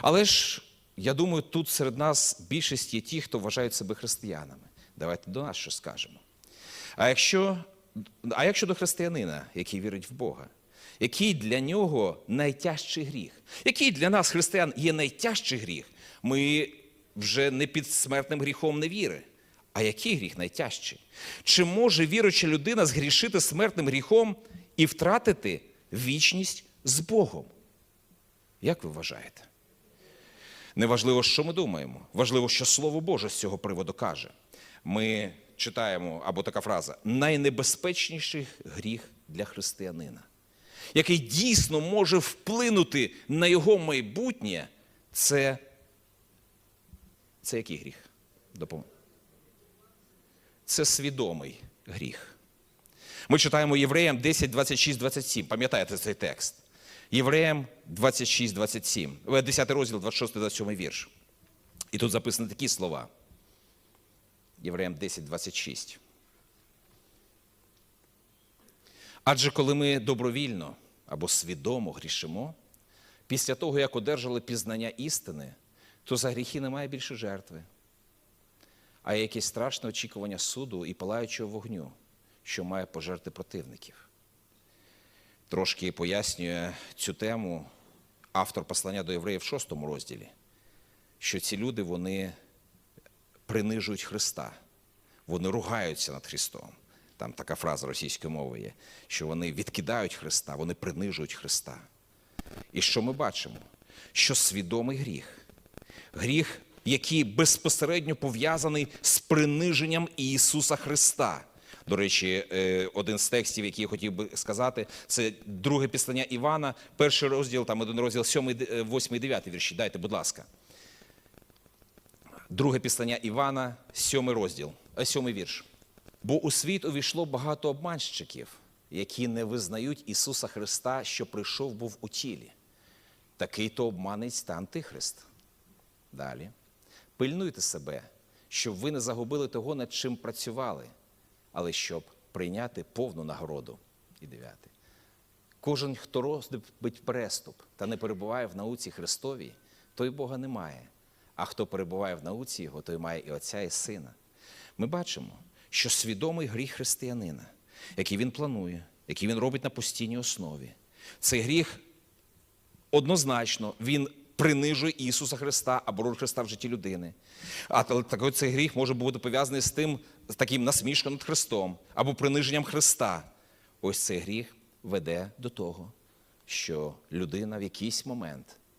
Але ж я думаю, тут серед нас більшість є ті, хто вважають себе християнами. Давайте до нас що скажемо. А якщо, а як щодо християнина, який вірить в Бога? Який для нього найтяжчий гріх? Який для нас, християн, є найтяжчий гріх? Ми вже не під смертним гріхом невіри. А який гріх найтяжчий? Чи може віруюча людина згрішити смертним гріхом і втратити вічність з Богом? Як ви вважаєте? Неважливо, що ми думаємо, важливо, що Слово Боже з цього приводу каже. Ми читаємо або така фраза найнебезпечніший гріх для християнина, який дійсно може вплинути на його майбутнє, це, це який гріх? Це свідомий гріх. Ми читаємо Євреям 10, 26, 27. Пам'ятаєте цей текст? Євреям 26, 27. 10 розділ, 26, 27 вірш. І тут записані такі слова. Євреям 10, 26. Адже коли ми добровільно або свідомо грішимо, після того, як одержали пізнання істини, то за гріхи немає більше жертви, а є якесь страшне очікування суду і палаючого вогню, що має пожерти противників. Трошки пояснює цю тему автор послання до євреїв в шостому розділі, що ці люди вони принижують Христа, вони ругаються над Христом. Там така фраза російською мовою є, що вони відкидають Христа, вони принижують Христа. І що ми бачимо? Що свідомий гріх, гріх, який безпосередньо пов'язаний з приниженням Ісуса Христа. До речі, е, один з текстів, який я хотів би сказати, це друге післання Івана, перший розділ, там один розділ, 7, 8, 9 вірші. Дайте, будь ласка. Друге післання Івана, сьомий розділ, а сьомий вірш. Бо у світ увійшло багато обманщиків, які не визнають Ісуса Христа, що прийшов був у тілі. Такий то обманець та антихрист. Далі. Пильнуйте себе, щоб ви не загубили того, над чим працювали, але щоб прийняти повну нагороду. І дев'яте. Кожен, хто розбить переступ та не перебуває в науці Христовій, той Бога не має. А хто перебуває в науці Його, той має і Отця, і Сина. Ми бачимо, що свідомий гріх християнина, який він планує, який він робить на постійній основі, цей гріх однозначно він принижує Ісуса Христа або роль Христа в житті людини. А такий цей гріх може бути пов'язаний з тим, з таким насмішком над Христом або приниженням Христа. Ось цей гріх веде до того, що людина в якийсь момент